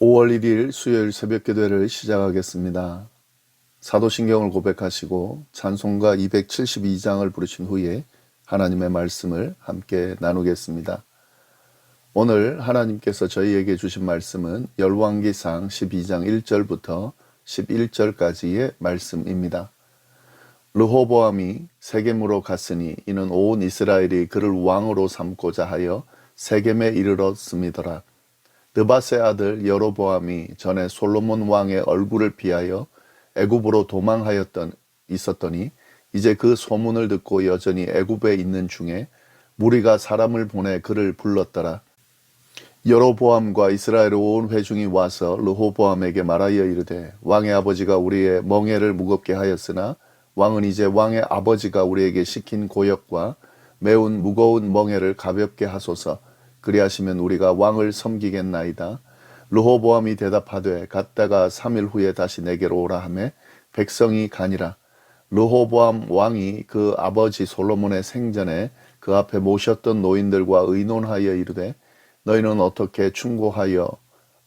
5월 1일 수요일 새벽 기도회를 시작하겠습니다. 사도신경을 고백하시고 찬송가 272장을 부르신 후에 하나님의 말씀을 함께 나누겠습니다. 오늘 하나님께서 저희에게 주신 말씀은 열왕기상 12장 1절부터 11절까지의 말씀입니다. 르호보암이 세겜으로 갔으니 이는 온 이스라엘이 그를 왕으로 삼고자 하여 세겜에 이르렀음이더라. 느바세 아들 여로보암이 전에 솔로몬 왕의 얼굴을 피하여 애굽으로 도망하였던 있었더니 이제 그 소문을 듣고 여전히 애굽에 있는 중에 무리가 사람을 보내 그를 불렀더라. 여로보암과 이스라엘 온 회중이 와서 르호보암에게 말하여 이르되 왕의 아버지가 우리의 멍에를 무겁게 하였으나 왕은 이제 왕의 아버지가 우리에게 시킨 고역과 매운 무거운 멍에를 가볍게 하소서 그리하시면 우리가 왕을 섬기겠나이다. 르호보암이 대답하되 갔다가 3일 후에 다시 내게로 오라 하매 백성이 가니라. 르호보암 왕이 그 아버지 솔로몬의 생전에 그 앞에 모셨던 노인들과 의논하여 이르되 너희는 어떻게 충고하여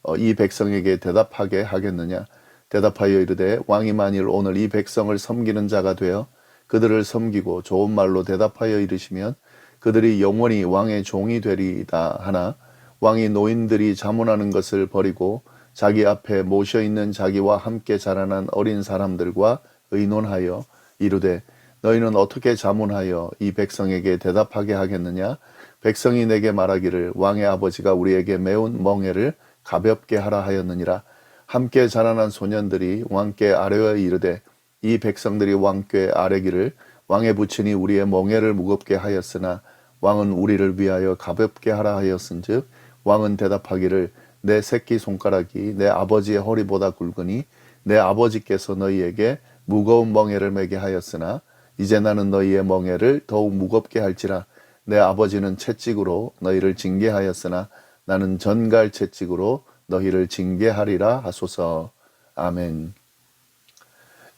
어, 이 백성에게 대답하게 하겠느냐 대답하여 이르되 왕이 만일 오늘 이 백성을 섬기는 자가 되어 그들을 섬기고 좋은 말로 대답하여 이르시면 그들이 영원히 왕의 종이 되리이다 하나 왕이 노인들이 자문하는 것을 버리고 자기 앞에 모셔 있는 자기와 함께 자라난 어린 사람들과 의논하여 이르되 너희는 어떻게 자문하여 이 백성에게 대답하게 하겠느냐? 백성이 내게 말하기를 왕의 아버지가 우리에게 매운 멍에를 가볍게 하라 하였느니라. 함께 자라난 소년들이 왕께 아뢰어 이르되 이 백성들이 왕께 아뢰기를 왕의 부친이 우리의 멍에를 무겁게 하였으나 왕은 우리를 위하여 가볍게 하라 하였은즉 왕은 대답하기를 내 새끼 손가락이 내 아버지의 허리보다 굵으니 내 아버지께서 너희에게 무거운 멍에를 매게 하였으나 이제 나는 너희의 멍에를 더욱 무겁게 할지라 내 아버지는 채찍으로 너희를 징계하였으나 나는 전갈 채찍으로 너희를 징계하리라 하소서 아멘.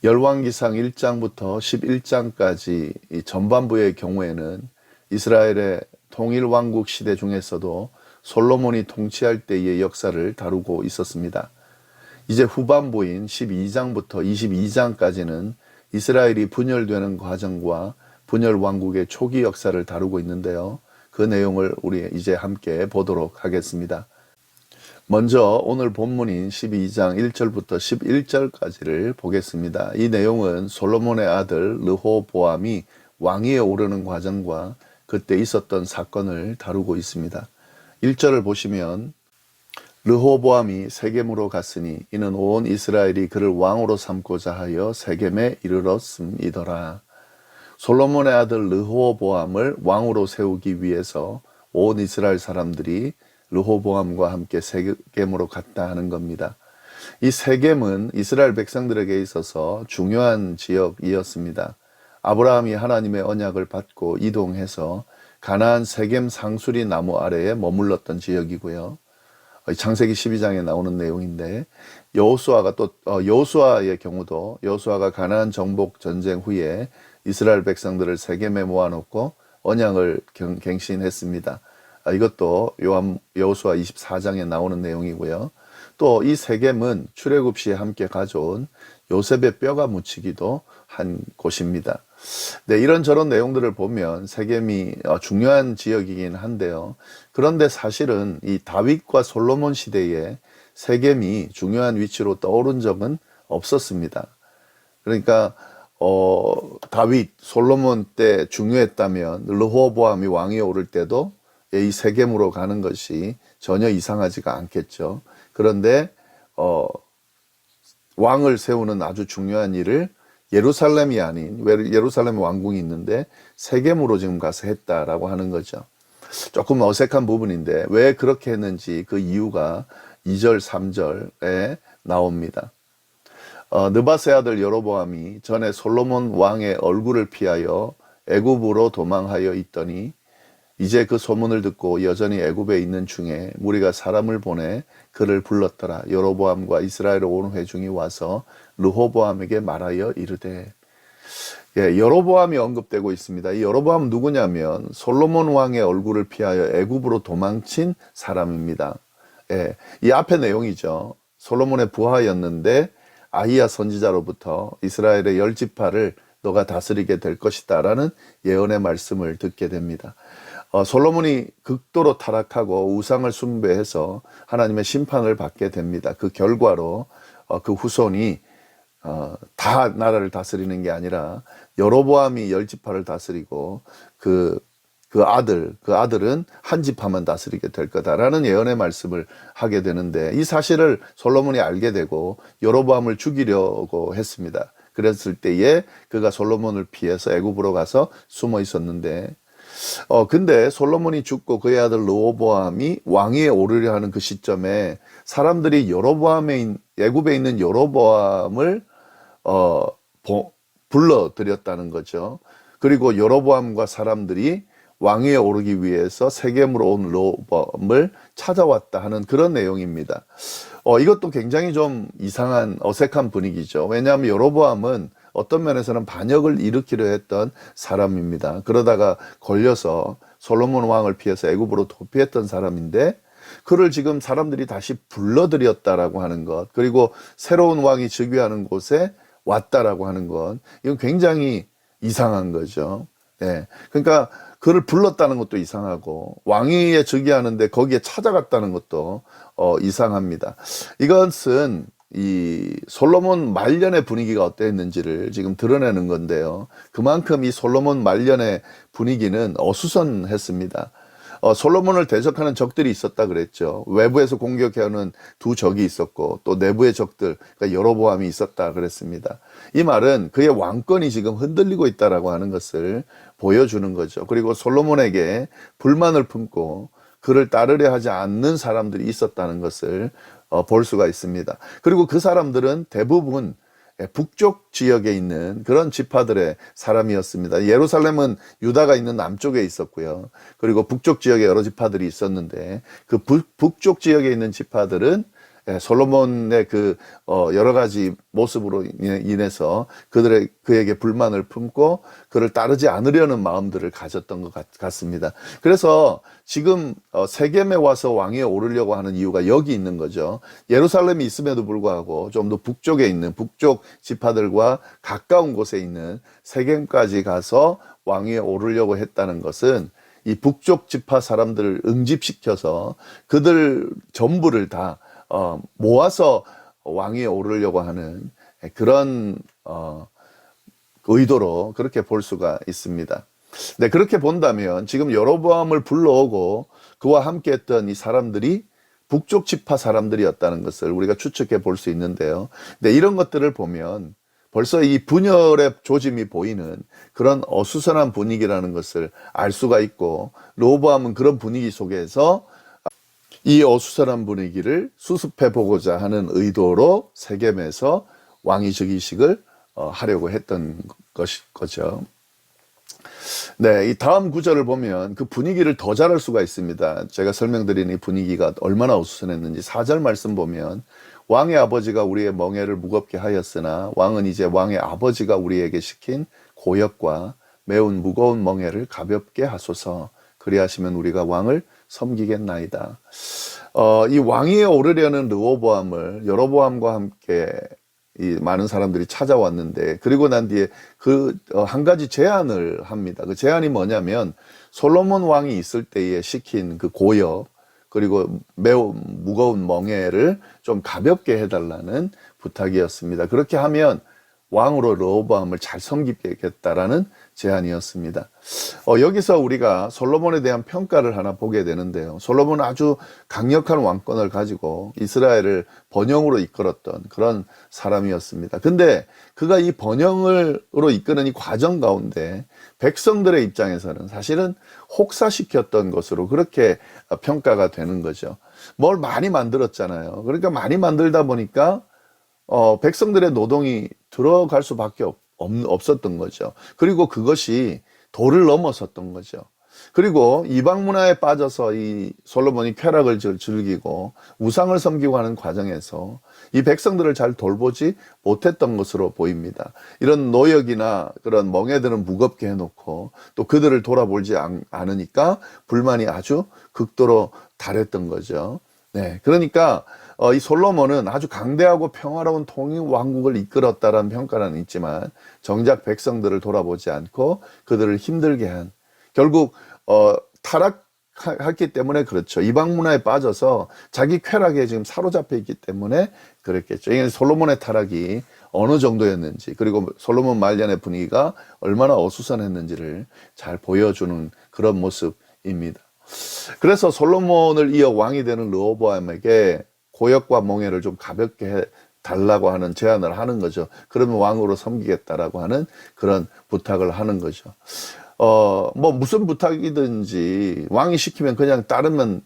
열왕기상 1장부터 11장까지 이 전반부의 경우에는 이스라엘의 통일 왕국 시대 중에서도 솔로몬이 통치할 때의 역사를 다루고 있었습니다. 이제 후반부인 12장부터 22장까지는 이스라엘이 분열되는 과정과 분열 왕국의 초기 역사를 다루고 있는데요. 그 내용을 우리 이제 함께 보도록 하겠습니다. 먼저 오늘 본문인 12장 1절부터 11절까지를 보겠습니다. 이 내용은 솔로몬의 아들 르호보암이 왕위에 오르는 과정과 그때 있었던 사건을 다루고 있습니다. 1절을 보시면 르호보암이 세겜으로 갔으니 이는 온 이스라엘이 그를 왕으로 삼고자 하여 세겜에 이르렀음이더라. 솔로몬의 아들 르호보암을 왕으로 세우기 위해서 온 이스라엘 사람들이 르호보암과 함께 세겜으로 갔다 하는 겁니다. 이 세겜은 이스라엘 백성들에게 있어서 중요한 지역이었습니다. 아브라함이 하나님의 언약을 받고 이동해서 가나안 세겜 상수리 나무 아래에 머물렀던 지역이고요. 창세기 12장에 나오는 내용인데 여호수아가 또 어, 여호수아의 경우도 여호수아가 가나안 정복 전쟁 후에 이스라엘 백성들을 세겜에 모아놓고 언약을 갱신했습니다. 아, 이것도 요한 여호수아 24장에 나오는 내용이고요. 또 이 세겜은 출애굽 시에 함께 가져온 요셉의 뼈가 묻히기도 한 곳입니다. 네, 이런저런 내용들을 보면 세겜이 어, 중요한 지역이긴 한데요. 그런데 사실은 이 다윗과 솔로몬 시대에 세겜이 중요한 위치로 떠오른 적은 없었습니다. 그러니까 어, 다윗, 솔로몬 때 중요했다면 르호보암이 왕위에 오를 때도 이 세겜으로 가는 것이 전혀 이상하지가 않겠죠. 그런데 어, 왕을 세우는 아주 중요한 일을 예루살렘이 아닌 예루살렘 왕궁이 있는데 세겜으로 지금 가서 했다라고 하는 거죠. 조금 어색한 부분인데 왜 그렇게 했는지 그 이유가 2절, 3절에 나옵니다. 어, 느바세 아들 여로보암이 전에 솔로몬 왕의 얼굴을 피하여 애굽으로 도망하여 있더니 이제 그 소문을 듣고 여전히 애굽에 있는 중에 무리가 사람을 보내 그를 불렀더라. 여로보암과 이스라엘 온 회중이 와서 르호보암에게 말하여 이르되 예, 여로보암이 언급되고 있습니다. 이 여로보암 누구냐면 솔로몬 왕의 얼굴을 피하여 애굽으로 도망친 사람입니다. 예, 이 앞의 내용이죠. 솔로몬의 부하였는데 아히야 선지자로부터 이스라엘의 열 지파를 너가 다스리게 될 것이다라는 예언의 말씀을 듣게 됩니다. 어, 솔로몬이 극도로 타락하고 우상을 숭배해서 하나님의 심판을 받게 됩니다. 그 결과로 어, 그 후손이 어, 다 나라를 다스리는 게 아니라 여로보암이 열 지파를 다스리고 그, 그 아들, 그 아들은 한 지파만 다스리게 될 거다라는 예언의 말씀을 하게 되는데 이 사실을 솔로몬이 알게 되고 여로보암을 죽이려고 했습니다. 그랬을 때에 그가 솔로몬을 피해서 애굽으로 가서 숨어 있었는데 어 근데 솔로몬이 죽고 그의 아들 르호보암이 왕위에 오르려 하는 그 시점에 사람들이 여로보암에 있- 애굽에 있는 여로보암을 어 보- 불러들였다는 거죠. 그리고 여로보암과 사람들이 왕위에 오르기 위해서 세겜으로 온 르호보암을 찾아왔다 하는 그런 내용입니다. 어 이것도 굉장히 좀 이상한 어색한 분위기죠. 왜냐하면 여로보암은 어떤 면에서는 반역을 일으키려 했던 사람입니다. 그러다가 걸려서 솔로몬 왕을 피해서 애굽으로 도피했던 사람인데 그를 지금 사람들이 다시 불러들였다라고 하는 것 그리고 새로운 왕이 즉위하는 곳에 왔다라고 하는 것 이건 굉장히 이상한 거죠. 예. 그러니까 그를 불렀다는 것도 이상하고 왕위에 즉위하는데 거기에 찾아갔다는 것도 어, 이상합니다. 이것은 이 솔로몬 말년의 분위기가 어땠는지를 지금 드러내는 건데요. 그만큼 이 솔로몬 말년의 분위기는 어수선했습니다. 어, 솔로몬을 대적하는 적들이 있었다 그랬죠. 외부에서 공격해오는 두 적이 있었고 또 내부의 적들, 그러니까 여로보암이 있었다 그랬습니다. 이 말은 그의 왕권이 지금 흔들리고 있다라고 하는 것을 보여주는 거죠. 그리고 솔로몬에게 불만을 품고 그를 따르려 하지 않는 사람들이 있었다는 것을 어, 볼 수가 있습니다. 그리고 그 사람들은 대부분 예, 북쪽 지역에 있는 그런 지파들의 사람이었습니다. 예루살렘은 유다가 있는 남쪽에 있었고요. 그리고 북쪽 지역에 여러 지파들이 있었는데 그 북, 북쪽 지역에 있는 지파들은 예, 솔로몬의 그 어, 여러 가지 모습으로 인해- 인해서 그들의 그에게 불만을 품고 그를 따르지 않으려는 마음들을 가졌던 것 같, 같습니다. 그래서 지금 어, 세겜에 와서 왕위에 오르려고 하는 이유가 여기 있는 거죠. 예루살렘이 있음에도 불구하고 좀 더 북쪽에 있는 북쪽 지파들과 가까운 곳에 있는 세겜까지 가서 왕위에 오르려고 했다는 것은 이 북쪽 지파 사람들을 응집시켜서 그들 전부를 다 어, 모아서 왕위에 오르려고 하는 그런 어, 의도로 그렇게 볼 수가 있습니다. 네, 그렇게 본다면 지금 여로보암을 불러오고 그와 함께 했던 이 사람들이 북쪽 지파 사람들이었다는 것을 우리가 추측해 볼 수 있는데요. 네, 이런 것들을 보면 벌써 이 분열의 조짐이 보이는 그런 어수선한 분위기라는 것을 알 수가 있고 로보암은 그런 분위기 속에서 이 어수선한 분위기를 수습해 보고자 하는 의도로 세겜에서 왕위 즉위식을 어, 하려고 했던 것이 거죠. 네, 이 다음 구절을 보면 그 분위기를 더 잘할 수가 있습니다. 제가 설명드린 이 분위기가 얼마나 어수선했는지 4절 말씀 보면 왕의 아버지가 우리의 멍에를 무겁게 하였으나 왕은 이제 왕의 아버지가 우리에게 시킨 고역과 매운 무거운 멍에를 가볍게 하소서 그리하시면 우리가 왕을 섬기겠나이다. 어, 이 왕위에 오르려는 르호보암을 여로보암과 함께 이 많은 사람들이 찾아왔는데 그리고 난 뒤에 그 한 가지 제안을 합니다. 그 제안이 뭐냐면 솔로몬 왕이 있을 때에 시킨 그 고역 그리고 매우 무거운 멍에를 좀 가볍게 해달라는 부탁이었습니다. 그렇게 하면 왕으로 르호보암을 잘 섬기겠다라는 제안이었습니다. 어, 여기서 우리가 솔로몬에 대한 평가를 하나 보게 되는데요. 솔로몬은 아주 강력한 왕권을 가지고 이스라엘을 번영으로 이끌었던 그런 사람이었습니다. 근데 그가 이 번영으로 이끄는 이 과정 가운데 백성들의 입장에서는 사실은 혹사시켰던 것으로 그렇게 평가가 되는 거죠. 뭘 많이 만들었잖아요. 그러니까 많이 만들다 보니까 어, 백성들의 노동이 들어갈 수밖에 없, 었던 거죠. 그리고 그것이 도를 넘어섰던 거죠. 그리고 이방 문화에 빠져서 이 솔로몬이 쾌락을 즐- 즐기고 우상을 섬기고 하는 과정에서 이 백성들을 잘 돌보지 못했던 것으로 보입니다. 이런 노역이나 그런 멍에들은 무겁게 해놓고 또 그들을 돌아보지 않- 않으니까 불만이 아주 극도로 달했던 거죠. 네, 그러니까 어, 이 솔로몬은 아주 강대하고 평화로운 통일 왕국을 이끌었다라는 평가는 있지만 정작 백성들을 돌아보지 않고 그들을 힘들게 한 결국 어, 타락했기 때문에 그렇죠. 이방 문화에 빠져서 자기 쾌락에 지금 사로잡혀 있기 때문에 그랬겠죠. 이게 솔로몬의 타락이 어느 정도였는지 그리고 솔로몬 말년의 분위기가 얼마나 어수선했는지를 잘 보여주는 그런 모습입니다. 그래서 솔로몬을 이어 왕이 되는 르호보암에게 고역과 몽해를 좀 가볍게 해 달라고 하는 제안을 하는 거죠. 그러면 왕으로 섬기겠다라고 하는 그런 부탁을 하는 거죠. 어, 뭐 무슨 부탁이든지 왕이 시키면 그냥 따르면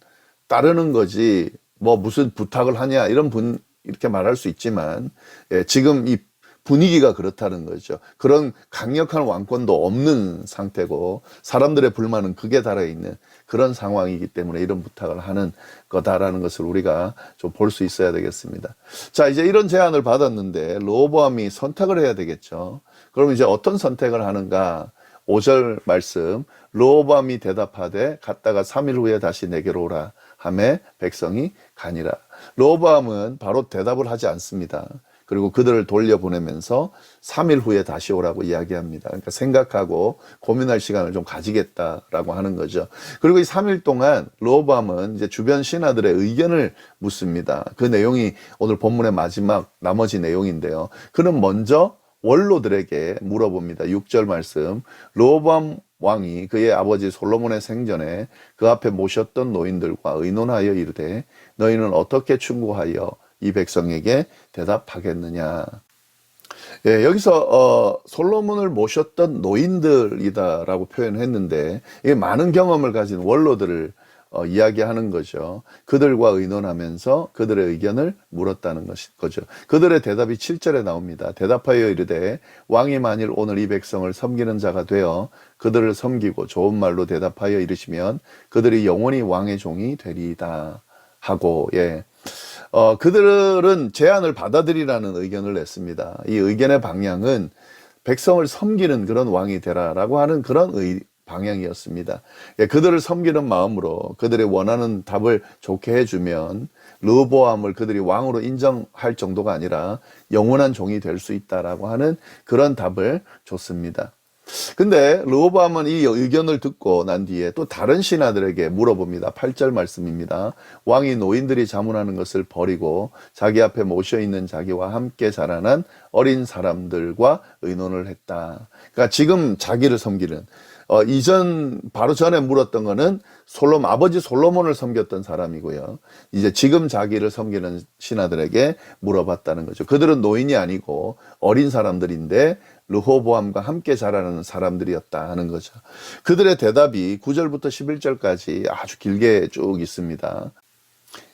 따르는 거지 뭐 무슨 부탁을 하냐 이런 분 이렇게 말할 수 있지만 예, 지금 이 분위기가 그렇다는 거죠. 그런 강력한 왕권도 없는 상태고 사람들의 불만은 극에 달해 있는 그런 상황이기 때문에 이런 부탁을 하는 거다라는 것을 우리가 좀 볼 수 있어야 되겠습니다. 자, 이제 이런 제안을 받았는데 로보암이 선택을 해야 되겠죠. 그럼 이제 어떤 선택을 하는가? 5절 말씀 로보암이 대답하되 갔다가 3일 후에 다시 내게로 오라 하매 백성이 가니라. 로보암은 바로 대답을 하지 않습니다. 그리고 그들을 돌려보내면서 3일 후에 다시 오라고 이야기합니다. 그러니까 생각하고 고민할 시간을 좀 가지겠다라고 하는 거죠. 그리고 이 3일 동안 로밤은 이제 주변 신하들의 의견을 묻습니다. 그 내용이 오늘 본문의 마지막 나머지 내용인데요. 그는 먼저 원로들에게 물어봅니다. 6절 말씀. 로밤 왕이 그의 아버지 솔로몬의 생전에 그 앞에 모셨던 노인들과 의논하여 이르되 너희는 어떻게 충고하여 이 백성에게 대답하겠느냐. 예, 여기서 어, 솔로몬을 모셨던 노인들이다라고 표현했는데 이게 많은 경험을 가진 원로들을 어, 이야기하는 거죠. 그들과 의논하면서 그들의 의견을 물었다는 것이 거죠. 그들의 대답이 7절에 나옵니다. 대답하여 이르되 왕이 만일 오늘 이 백성을 섬기는 자가 되어 그들을 섬기고 좋은 말로 대답하여 이르시면 그들이 영원히 왕의 종이 되리이다 하고 예. 어, 그들은 제안을 받아들이라는 의견을 냈습니다. 이 의견의 방향은 백성을 섬기는 그런 왕이 되라라고 하는 그런 의, 방향이었습니다. 예, 그들을 섬기는 마음으로 그들의 원하는 답을 좋게 해주면 르보암을 그들이 왕으로 인정할 정도가 아니라 영원한 종이 될 수 있다라고 하는 그런 답을 줬습니다. 근데 르호보암은 이 의견을 듣고 난 뒤에 또 다른 신하들에게 물어봅니다. 8절 말씀입니다. 왕이 노인들이 자문하는 것을 버리고 자기 앞에 모셔 있는 자기와 함께 자라난 어린 사람들과 의논을 했다. 그러니까 지금 자기를 섬기는 어, 이전 바로 전에 물었던 거는 솔로 아버지 솔로몬을 섬겼던 사람이고요. 이제 지금 자기를 섬기는 신하들에게 물어봤다는 거죠. 그들은 노인이 아니고 어린 사람들인데 르호보암과 함께 자라는 사람들이었다 하는 거죠. 그들의 대답이 9절부터 11절까지 아주 길게 쭉 있습니다.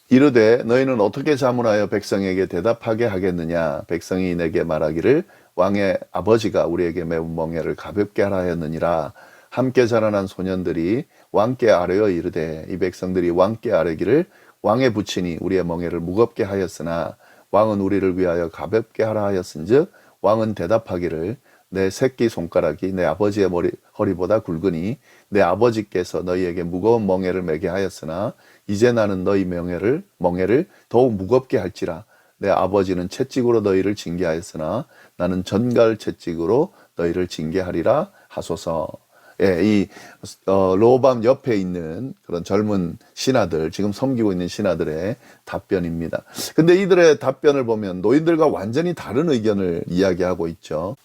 이르되 너희는 어떻게 자문하여 백성에게 대답하게 하겠느냐 백성이 내게 말하기를 왕의 아버지가 우리에게 매우 멍에를 가볍게 하라 하였느니라 함께 자라난 소년들이 왕께 아뢰어 이르되 이 백성들이 왕께 아뢰기를 왕의 부친이 우리의 멍에를 무겁게 하였으나 왕은 우리를 위하여 가볍게 하라 하였은즉 왕은 대답하기를 내 새끼 손가락이 내 아버지의 머리, 허리보다 굵으니 내 아버지께서 너희에게 무거운 멍에를 매게 하였으나 이제 나는 너희 명예를 멍에를 더욱 무겁게 할지라 내 아버지는 채찍으로 너희를 징계하였으나 나는 전갈 채찍으로 너희를 징계하리라 하소서. 예, 이 어, 로밤 옆에 있는 그런 젊은 신하들 지금 섬기고 있는 신하들의 답변입니다. 근데 이들의 답변을 보면 노인들과 완전히 다른 의견을 이야기하고 있죠.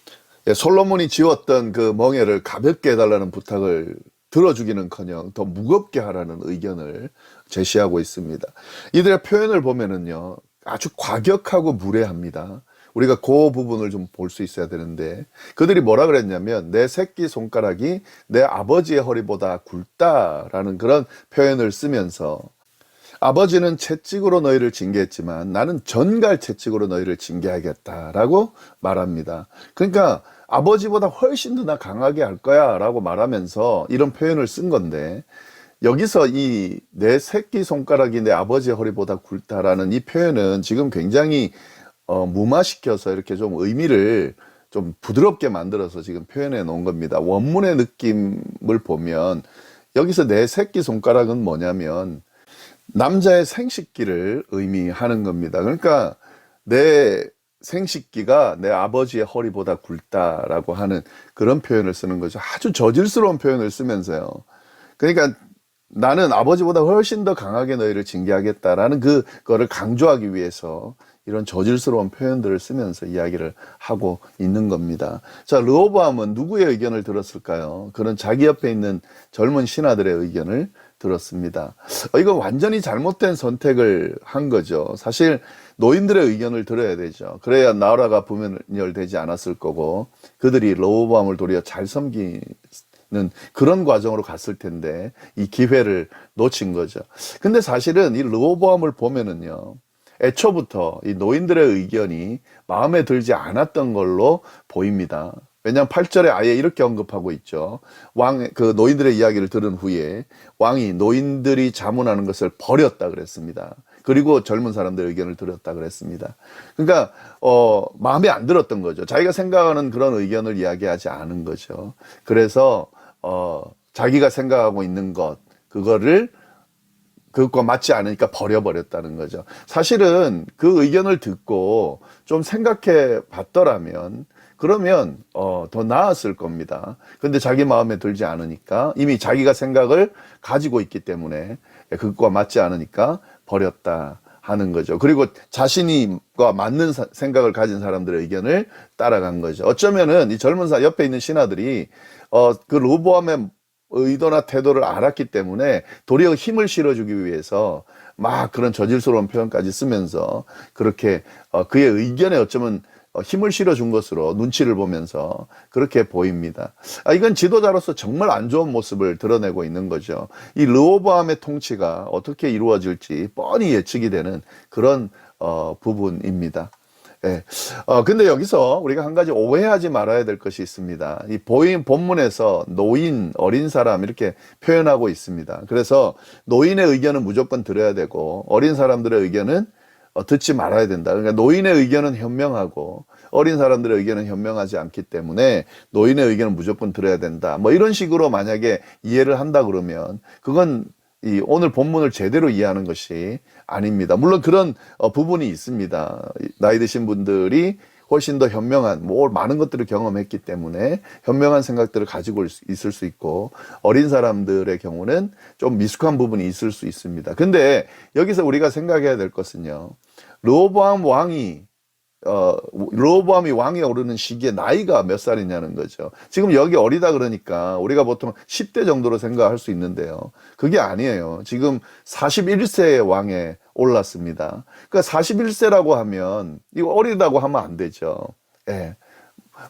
예, 솔로몬이 지었던 그 멍에를 가볍게 해달라는 부탁을 들어주기는커녕 더 무겁게 하라는 의견을 제시하고 있습니다. 이들의 표현을 보면은요 아주 과격하고 무례합니다. 우리가 그 부분을 좀 볼 수 있어야 되는데 그들이 뭐라 그랬냐면 내 새끼 손가락이 내 아버지의 허리보다 굵다라는 그런 표현을 쓰면서 아버지는 채찍으로 너희를 징계했지만 나는 전갈 채찍으로 너희를 징계하겠다라고 말합니다. 그러니까 아버지보다 훨씬 더 나 강하게 할 거야 라고 말하면서 이런 표현을 쓴 건데 여기서 이 내 새끼 손가락이 내 아버지의 허리보다 굵다라는 이 표현은 지금 굉장히 어, 무마시켜서 이렇게 좀 의미를 좀 부드럽게 만들어서 지금 표현해 놓은 겁니다. 원문의 느낌을 보면 여기서 내 새끼 손가락은 뭐냐면 남자의 생식기를 의미하는 겁니다. 그러니까 내 생식기가 내 아버지의 허리보다 굵다라고 하는 그런 표현을 쓰는 거죠. 아주 저질스러운 표현을 쓰면서요. 그러니까 나는 아버지보다 훨씬 더 강하게 너희를 징계하겠다라는 그거를 강조하기 위해서 이런 저질스러운 표현들을 쓰면서 이야기를 하고 있는 겁니다. 자, 르호보암은 누구의 의견을 들었을까요? 그는 자기 옆에 있는 젊은 신하들의 의견을 들었습니다. 어, 이거 완전히 잘못된 선택을 한 거죠. 사실 노인들의 의견을 들어야 되죠. 그래야 나라가 분열되지 않았을 거고 그들이 르호보암을 도리어 잘 섬기 는 그런 과정으로 갔을 텐데 이 기회를 놓친 거죠. 근데 사실은 이 르호보암을 보면은요. 애초부터 이 노인들의 의견이 마음에 들지 않았던 걸로 보입니다. 왜냐하면 8절에 아예 이렇게 언급하고 있죠. 왕, 그 노인들의 이야기를 들은 후에 왕이 노인들이 자문하는 것을 버렸다 그랬습니다. 그리고 젊은 사람들의 의견을 들었다 그랬습니다. 그러니까, 어, 마음에 안 들었던 거죠. 자기가 생각하는 그런 의견을 이야기하지 않은 거죠. 그래서, 어, 자기가 생각하고 있는 것, 그거를 그것과 맞지 않으니까 버려버렸다는 거죠. 사실은 그 의견을 듣고 좀 생각해 봤더라면 그러면 어, 더 나았을 겁니다. 근데 자기 마음에 들지 않으니까 이미 자기가 생각을 가지고 있기 때문에 그것과 맞지 않으니까 버렸다 하는 거죠. 그리고 자신이과 맞는 사- 생각을 가진 사람들의 의견을 따라간 거죠. 어쩌면은 이 젊은 사 옆에 있는 신하들이 어, 그 로보암의 의도나 태도를 알았기 때문에 도리어 힘을 실어주기 위해서 막 그런 저질스러운 표현까지 쓰면서 그렇게 어, 그의 의견에 어쩌면 어, 힘을 실어준 것으로 눈치를 보면서 그렇게 보입니다. 아, 이건 지도자로서 정말 안 좋은 모습을 드러내고 있는 거죠. 이 르호보암의 통치가 어떻게 이루어질지 뻔히 예측이 되는 그런 어, 부분입니다. 예. 어, 근데 여기서 우리가 한 가지 오해하지 말아야 될 것이 있습니다. 이 보인 본문에서 노인, 어린 사람 이렇게 표현하고 있습니다. 그래서 노인의 의견은 무조건 들어야 되고 어린 사람들의 의견은 어, 듣지 말아야 된다. 그러니까 노인의 의견은 현명하고 어린 사람들의 의견은 현명하지 않기 때문에 노인의 의견은 무조건 들어야 된다. 뭐 이런 식으로 만약에 이해를 한다 그러면 그건 이 오늘 본문을 제대로 이해하는 것이 아닙니다. 물론 그런 어, 부분이 있습니다. 이 나이 드신 분들이 훨씬 더 현명한 뭐 많은 것들을 경험했기 때문에 현명한 생각들을 가지고 있- 있을 수 있고 어린 사람들의 경우는 좀 미숙한 부분이 있을 수 있습니다. 근데 여기서 우리가 생각해야 될 것은요. 르호보암 왕이 어, 르호보암이 왕에 오르는 시기에 나이가 몇 살이냐는 거죠. 지금 여기 어리다 그러니까 우리가 보통 10대 정도로 생각할 수 있는데요. 그게 아니에요. 지금 41세의 왕에 올랐습니다. 그러니까 41세라고 하면 이거 어리다고 하면 안 되죠. 예.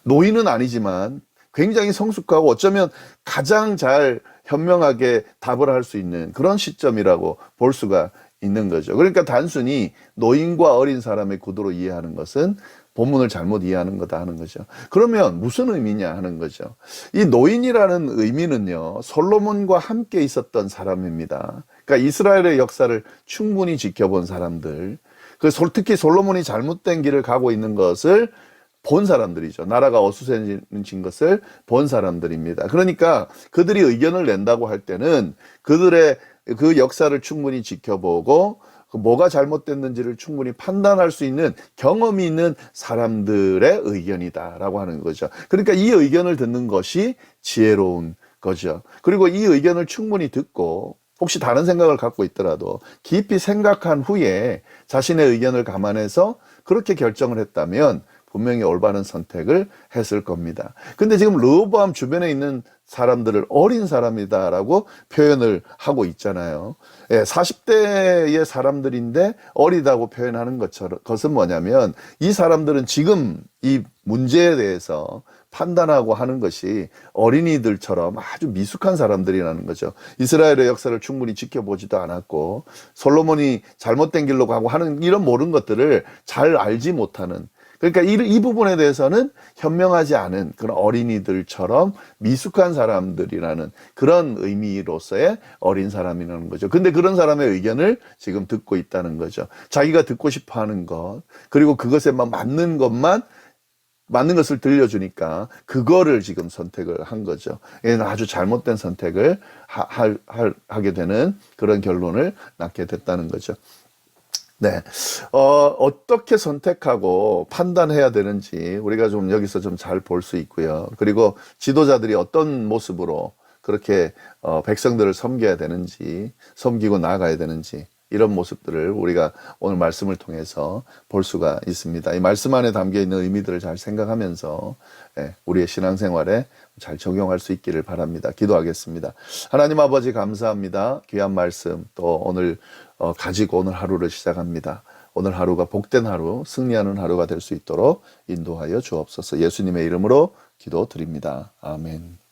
노인은 아니지만 굉장히 성숙하고 어쩌면 가장 잘 현명하게 답을 할 수 있는 그런 시점이라고 볼 수가 있는 거죠. 그러니까 단순히 노인과 어린 사람의 구도로 이해하는 것은 본문을 잘못 이해하는 거다 하는 거죠. 그러면 무슨 의미냐 하는 거죠. 이 노인이라는 의미는요, 솔로몬과 함께 있었던 사람입니다. 그러니까 이스라엘의 역사를 충분히 지켜본 사람들, 그 솔- 특히 솔로몬이 잘못된 길을 가고 있는 것을 본 사람들이죠. 나라가 어수선해진 것을 본 사람들입니다. 그러니까 그들이 의견을 낸다고 할 때는 그들의 그 역사를 충분히 지켜보고 그 뭐가 잘못됐는지를 충분히 판단할 수 있는 경험이 있는 사람들의 의견이다라고 하는 거죠. 그러니까 이 의견을 듣는 것이 지혜로운 거죠. 그리고 이 의견을 충분히 듣고 혹시 다른 생각을 갖고 있더라도 깊이 생각한 후에 자신의 의견을 감안해서 그렇게 결정을 했다면 분명히 올바른 선택을 했을 겁니다. 근데 지금 르호보암 주변에 있는 사람들을 어린 사람이다라고 표현을 하고 있잖아요. 예, 40대의 사람들인데 어리다고 표현하는 것처럼 것은 뭐냐면 이 사람들은 지금 이 문제에 대해서 판단하고 하는 것이 어린이들처럼 아주 미숙한 사람들이라는 거죠. 이스라엘의 역사를 충분히 지켜보지도 않았고 솔로몬이 잘못된 길로 가고 하는 이런 모든 것들을 잘 알지 못하는 그러니까 이, 이 부분에 대해서는 현명하지 않은 그런 어린이들처럼 미숙한 사람들이라는 그런 의미로서의 어린 사람이라는 거죠. 근데 그런 사람의 의견을 지금 듣고 있다는 거죠. 자기가 듣고 싶어 하는 것, 그리고 그것에만 맞는 것만 맞는 것을 들려주니까 그거를 지금 선택을 한 거죠. 얘는 아주 잘못된 선택을 하, 하, 하- 하 게 되는 그런 결론을 낳게 됐다는 거죠. 네. 어, 어떻게 선택하고 판단해야 되는지 우리가 좀 여기서 좀 잘 볼 수 있고요. 그리고 지도자들이 어떤 모습으로 그렇게 어, 백성들을 섬겨야 되는지, 섬기고 나아가야 되는지, 이런 모습들을 우리가 오늘 말씀을 통해서 볼 수가 있습니다. 이 말씀 안에 담겨 있는 의미들을 잘 생각하면서 예, 우리의 신앙생활에 잘 적용할 수 있기를 바랍니다. 기도하겠습니다. 하나님 아버지 감사합니다. 귀한 말씀 또 오늘 어, 가지고 오늘 하루를 시작합니다. 오늘 하루가 복된 하루, 승리하는 하루가 될 수 있도록 인도하여 주옵소서. 예수님의 이름으로 기도드립니다. 아멘.